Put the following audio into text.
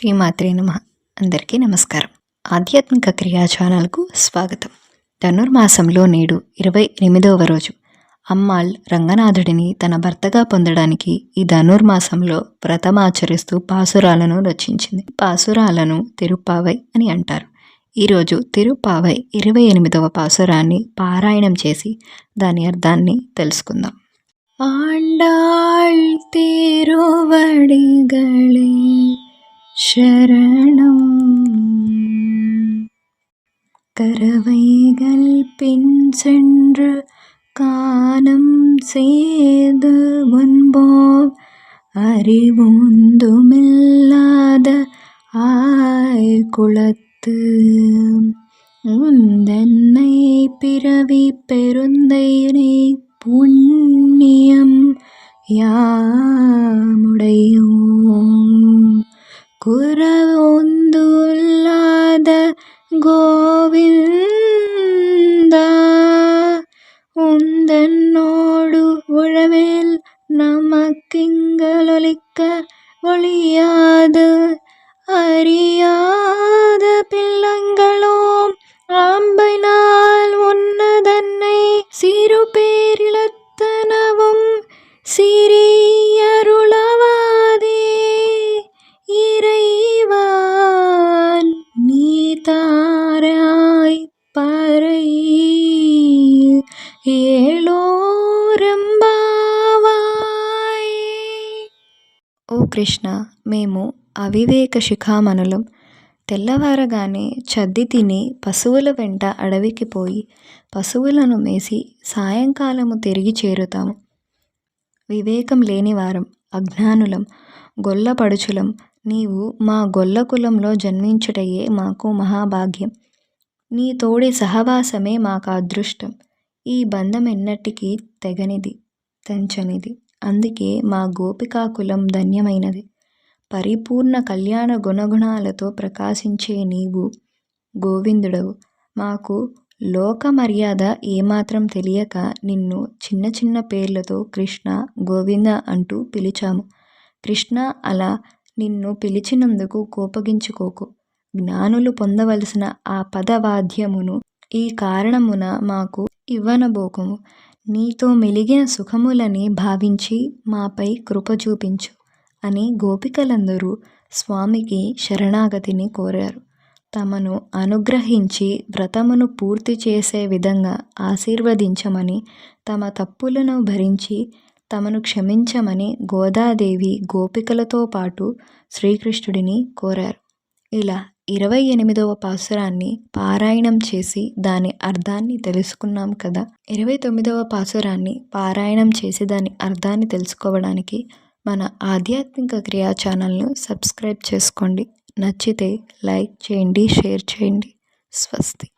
శ్రీమాత్రే నమ. అందరికీ నమస్కారం. ఆధ్యాత్మిక క్రియా ఛానల్కు స్వాగతం. ధనుర్మాసంలో నేడు ఇరవై ఎనిమిదవ రోజు. అమ్మాళ్ రంగనాథుడిని తన భర్తగా పొందడానికి ఈ ధనుర్మాసంలో వ్రతమాచరిస్తూ పాసురాలను రచించింది. పాసురాలను తిరుప్పావై అని అంటారు. ఈరోజు తిరుప్పావై ఇరవై ఎనిమిదవ పాసురాన్ని పారాయణం చేసి దాని అర్థాన్ని తెలుసుకుందాం. ఆండాళ్ తిరువడిగళే சரணம். கரவைகள் பின் சென்று காலம் செய்து முன்போம் அறிவுந்துமில்லாத ஆய் குளத்து உந்தன்னை பிறவி பெருந்தையினை புண்ணியம் யாமுடையோம். குறவொந்துல்லாத கோவிந்த உந்தன்னோடு உழவேல் நமக்கிங்களொலிக்க ஒளியாது அறியாத కృష్ణ మేము అవివేక శిఖామణులం. తెల్లవారగానే చద్ది తిని పశువుల వెంట అడవికి పోయి పశువులను మేసి సాయంకాలము తిరిగి చేరుతాము వివేకం లేనివారం అజ్ఞానులం గొల్లపడుచులం నీవు మా గొల్ల కులంలో జన్మించుటయే మాకు మహాభాగ్యం. నీ తోడి సహవాసమే మాకు అదృష్టం. ఈ బంధం ఎన్నటికీ తెగనిది తెంచనిది. అందుకే మా గోపికాకులం ధన్యమైనది. పరిపూర్ణ కళ్యాణ గుణగుణాలతో ప్రకాశించే నీవు గోవిందుడవు. మాకు లోక మర్యాద ఏమాత్రం తెలియక నిన్ను చిన్న చిన్న పేర్లతో కృష్ణ గోవింద అంటూ పిలిచాము. కృష్ణ అలా నిన్ను పిలిచినందుకు కోపగించుకోకు. జ్ఞానులు పొందవలసిన ఆ పదవాద్యమును ఈ కారణమున మాకు ఇవ్వనబోకుము. నీతో మెలిగిన సుఖములని భావించి మాపై కృప చూపించు అని గోపికలందరూ స్వామికి శరణాగతిని కోరారు. తమను అనుగ్రహించి వ్రతమును పూర్తి చేసే విధంగా ఆశీర్వదించమని తమ తప్పులను భరించి తమను క్షమించమని గోదాదేవి గోపికలతో పాటు శ్రీకృష్ణుడిని కోరారు. ఇలా ఇరవై ఎనిమిదవ పాసురాన్ని పారాయణం చేసి దాని అర్థాన్ని తెలుసుకున్నాం కదా. ఇరవై తొమ్మిదవ పాసురాన్ని పారాయణం చేసి దాని అర్థాన్ని తెలుసుకోవడానికి మన ఆధ్యాత్మిక క్రియా ఛానల్ను సబ్స్క్రైబ్ చేసుకోండి. నచ్చితే లైక్ చేయండి షేర్ చేయండి. స్వస్తి.